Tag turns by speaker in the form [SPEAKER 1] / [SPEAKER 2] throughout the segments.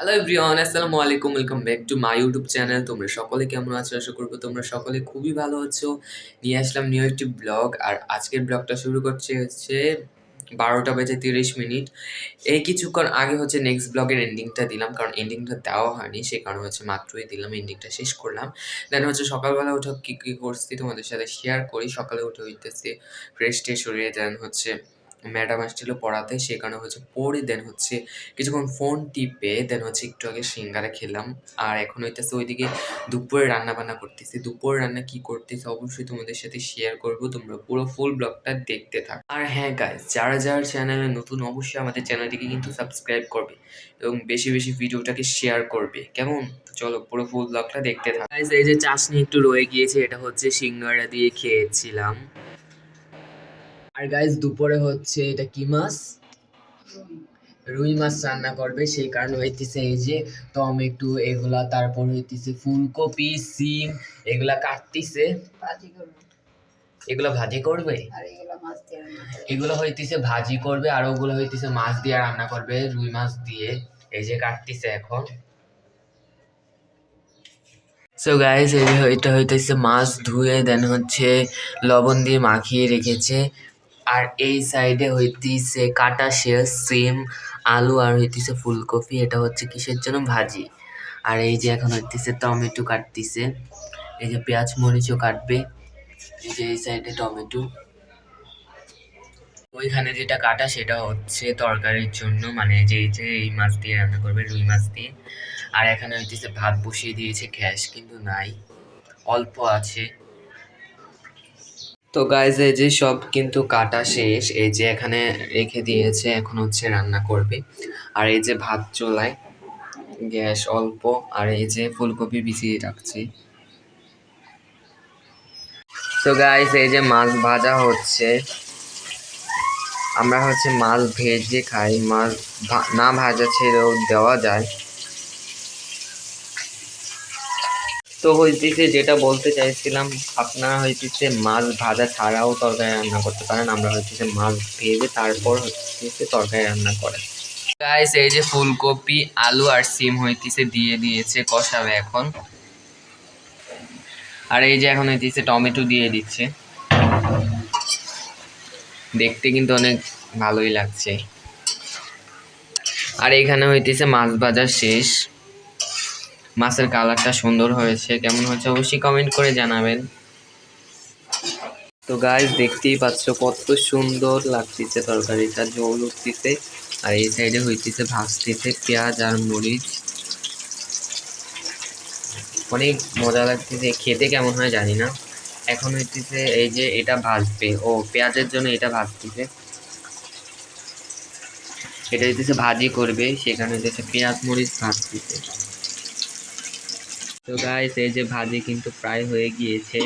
[SPEAKER 1] Hello everyone আসসালামু আলাইকুম welcome back to my YouTube channel তোমরা সকলে কেমন আছো? আশা করব তোমরা সকলে খুবই ভালো আছো। নিয়ে আসলাম নিউ একটি ব্লগ আর আজকের ব্লগটা শুরু করছে হচ্ছে বারোটা বেজে তিরিশ মিনিট। এই কিছুক্ষণ আগে হচ্ছে নেক্সট ব্লগের এন্ডিংটা দিলাম, কারণ এন্ডিংটা দেওয়া হয়নি সেই কারণে হচ্ছে মাত্রই দিলাম এন্ডিংটা শেষ করলাম। দেন হচ্ছে সকালবেলা উঠে কী কী করছি তোমাদের সাথে শেয়ার করি। সকালে উঠে হইতেছি ফ্রেশ হয়ে দেন হচ্ছে ম্যাডাম আসছিল পড়াতে, সে কারণে হচ্ছে পড়ে দেন হচ্ছে কিছুক্ষণ ফোন টিপে দেন হচ্ছে একটু আগে সিঙ্গারা খেলাম। আর এখন হইতেছে ওইদিকে দুপুরে রান্না বান্না করতেছি। দুপুরে রান্না কি করতেছে অবশ্যই তোমাদের সাথে শেয়ার করব, তোমরা পুরো ফুল ব্লগটা দেখতে থাক। আর হ্যাঁ গাইজ যারা যারা চ্যানেলে নতুন, অবশ্যই আমাদের চ্যানেলটিকে কিন্তু সাবস্ক্রাইব করবে এবং বেশি বেশি ভিডিওটাকে শেয়ার করবে। কেমন? চলো পুরো ফুল ব্লগটা দেখতে থাক। এই যে চাশনি একটু রয়ে গিয়েছে, এটা হচ্ছে সিঙ্গারা দিয়ে খেয়েছিলাম। আর গাইজ দুপুরে হচ্ছে এটা কি মাছ? রুই মাছ রান্না করবে সেই কারণে হইতেছে এই যে টমেটো এগুলা তারপর হইতেছে ফুলকপি সিম এগুলা কাটতিছে। এগুলো ভাজি করবে?
[SPEAKER 2] এগুলো মাছ দিয়ে রান্না করব।
[SPEAKER 1] এগুলো হইতেছে ভাজি করবে আর ওগুলো হইতেছে মাছ দিয়ে রান্না করবে রুই মাছ দিয়ে। এই যে কাটতিছে এখন। সো গাইস এই যে এটা হইতেছে মাছ ধুয়ে দেন হচ্ছে লবণ দিয়ে মাখিয়ে রেখেছে। আর এই সাইডে হইতেছে কাটা শেষ, সিম, আলু আর হইতেছে ফুলকপি, এটা হচ্ছে কিসের জন্য? ভাজি। আর এই যে এখন হইতেছে টমেটো কাটতিছে। এই যে পেঁয়াজ মরিচও কাটবে। এই যে এই সাইডে টমেটো। ওইখানে যেটা কাটা সেটা হচ্ছে তরকারির জন্য। মানে যে যে এই মাছ দিয়ে রান্না করবে, রুই মাছ দিয়ে। আর এখানে হইতেছে ভাত বসিয়ে দিয়েছে, গ্যাস কিন্তু নাই। অল্প আছে। তো গাইজ এই যে সব কিন্তু কাটা শেষ, এই যে এখানে রেখে দিয়েছে, এখন হচ্ছে রান্না করবে। আর এই যে ভাত চোলায় গ্যাস অল্প, আর এই যে ফুলকপি বিছিয়ে রাখছি। তো গাইস এই যে মাছ ভাজা হচ্ছে। আমরা হচ্ছে মাছ ভেজে খাই, মাছ না ভাজা ছেড়েও দেওয়া যায়। তো হইতেছে যেটা বলতে চাইছিলাম, আপনারা হইতেছে মাছ ভাজা ছাড়াও তরকারি রান্না করতে পারেন। আমরা হইতেছে মাছ ভেজে তারপর হইতেছে তরকারি রান্না করে গাইস এই যে ফুলকপি, আলু আর সিম হইতেছে দিয়ে দিয়েছে, কষাবে এখন। আর এই যে এখন হইতেছে টমেটো দিয়ে দিচ্ছে। দেখতে কিন্তু অনেক ভালোই লাগছে। আর এখানে হইতেছে মাছ ভাজা শেষ। মাছের কালারটা সুন্দর হয়েছে, কেমন হয়েছে অবশ্যই কমেন্ট করে জানাবেন। তো গাইস দেখতেই পাচ্ছ কত সুন্দর লাগতেছে তরকারিটা, জল উঠতেছে, আর এই সাইডে হইতেছে ভাজতেছে পেঁয়াজ আর মরিচ। অনেক মজা লাগতেছে, খেতে কেমন হয় জানি না। এখন হইতেছে এই যে এটা ভাজবে, ও পেঁয়াজের জন্য এটা ভাজতেছে। এটা হইতেছে ভাজি করবে, সেখানে হইতেছে পেঁয়াজ, মরিচ ভাজতেছে। তো গাইস এই যে ভাজি কিন্তু প্রায় হয়ে গিয়েছে।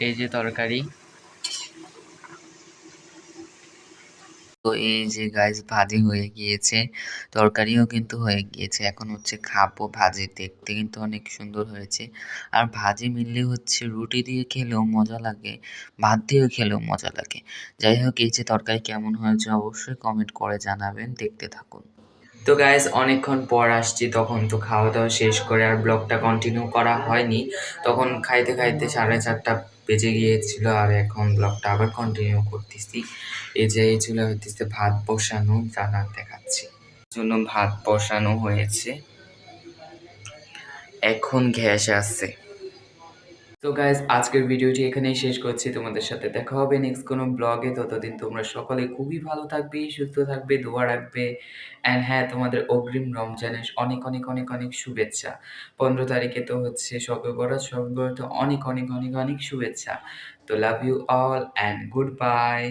[SPEAKER 1] এই যে তরকারি। তো এই যে গাইস ভাজি হয়ে গিয়েছে। তরকারিও কিন্তু হয়ে গিয়েছে। এখন হচ্ছে খাব ভাজি। দেখতে কিন্তু অনেক সুন্দর হয়েছে। আর ভাজি মিললে হচ্ছে রুটি দিয়ে খেলেও মজা লাগে। ভাত দিয়েও খেলেও মজা লাগে। যাই হোক, এই যে তরকারি কেমন হয়েছে অবশ্যই কমেন্ট করে জানাবেন। দেখতে থাকুন। তো গাইস অনেকক্ষণ পর আসছি, তখন তো খাওয়া দাওয়া শেষ করে আর ব্লগটা কন্টিনিউ করা হয়নি। তখন খাইতে খাইতে সাড়ে চারটা বেজে গিয়েছিল আর এখন ব্লগটা আবার কন্টিনিউ করতেছি। এই যে এই চুলা হইতেছে ভাত বসানো জানা দেখাচ্ছি। জন্য ভাত বসানো হয়েছে। এখন গ্যাস আছে। তো গাইজ আজকের ভিডিওটি এখানেই শেষ করছি। তোমাদের সাথে দেখা হবে নেক্সট কোনো ব্লগে ততদিন তোমরা সকলে খুবই ভালো থাকবে, সুস্থ থাকবে, দোয়া রাখবে। অ্যান্ড হ্যাঁ তোমাদের অগ্রিম রমজানের অনেক অনেক অনেক অনেক শুভেচ্ছা। পনেরো তারিখে তো হচ্ছে সবে বরাত সবে বরাত অনেক অনেক অনেক অনেক শুভেচ্ছা। তো love you all and good bye